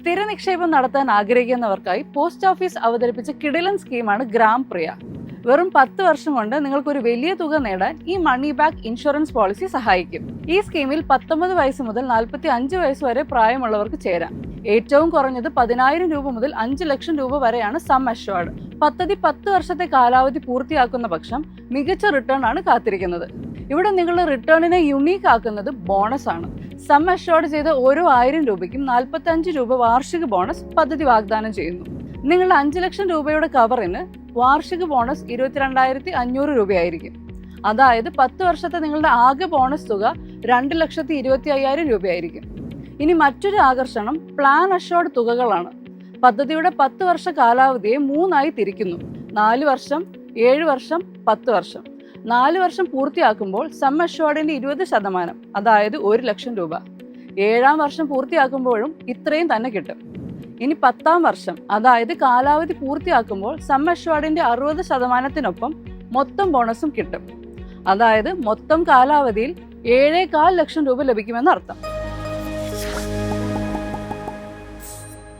സ്ഥിര നിക്ഷേപം നടത്താൻ ആഗ്രഹിക്കുന്നവർക്കായി പോസ്റ്റ് ഓഫീസ് അവതരിപ്പിച്ച കിടിലൻ സ്കീമാണ് ഗ്രാം പ്രിയ. വെറും പത്ത് വർഷം കൊണ്ട് നിങ്ങൾക്ക് ഒരു വലിയ തുക നേടാൻ ഈ മണി ബാക്ക് ഇൻഷുറൻസ് പോളിസി സഹായിക്കും. ഈ സ്കീമിൽ പത്തൊമ്പത് വയസ്സ് മുതൽ നാൽപ്പത്തി അഞ്ച് വയസ്സ് വരെ പ്രായമുള്ളവർക്ക് ചേരാം. ഏറ്റവും കുറഞ്ഞത് പതിനായിരം രൂപ മുതൽ അഞ്ച് ലക്ഷം രൂപ വരെയാണ് സം അഷ്വാർഡ്. പദ്ധതി പത്ത് വർഷത്തെ കാലാവധി പൂർത്തിയാക്കുന്ന പക്ഷം മികച്ച റിട്ടേൺ ആണ് കാത്തിരിക്കുന്നത്. ഇവിടെ നിങ്ങൾ റിട്ടേണിനെ യുണീക്ക് ആക്കുന്നത് ബോണസ് ആണ്. സം അഷോർഡ് ചെയ്ത ഓരോ ആയിരം രൂപയ്ക്കും നാൽപ്പത്തി അഞ്ച് രൂപ വാർഷിക ബോണസ് പദ്ധതി വാഗ്ദാനം ചെയ്യുന്നു. നിങ്ങൾ അഞ്ച് ലക്ഷം രൂപയുടെ കവറിന് വാർഷിക ബോണസ് ഇരുപത്തിരണ്ടായിരത്തി അഞ്ഞൂറ് രൂപയായിരിക്കും. അതായത് പത്ത് വർഷത്തെ നിങ്ങളുടെ ആകെ ബോണസ് തുക രണ്ട് ലക്ഷത്തി ഇരുപത്തി അയ്യായിരം രൂപയായിരിക്കും. ഇനി മറ്റൊരു ആകർഷണം പ്ലാൻ അഷോർഡ് തുകകളാണ്. പദ്ധതിയുടെ പത്ത് വർഷ കാലാവധിയെ മൂന്നായി തിരിക്കുന്നു. നാല് വർഷം ഏഴ് വർഷം പത്ത് വർഷം. നാല് വർഷം പൂർത്തിയാക്കുമ്പോൾ സം അഷോർഡിന്റെ ഇരുപത് ശതമാനം അതായത് ഒരു ലക്ഷം രൂപ. ഏഴാം വർഷം പൂർത്തിയാക്കുമ്പോഴും ഇത്രയും തന്നെ കിട്ടും. ഇനി പത്താം വർഷം അതായത് കാലാവധി പൂർത്തിയാക്കുമ്പോൾ സം അഷ്വാർഡിന്റെ അറുപത് ശതമാനത്തിനൊപ്പം മൊത്തം ബോണസും കിട്ടും. അതായത് മൊത്തം കാലാവധിയിൽ ഏഴേകാൽ ലക്ഷം രൂപ ലഭിക്കുമെന്ന് അർത്ഥം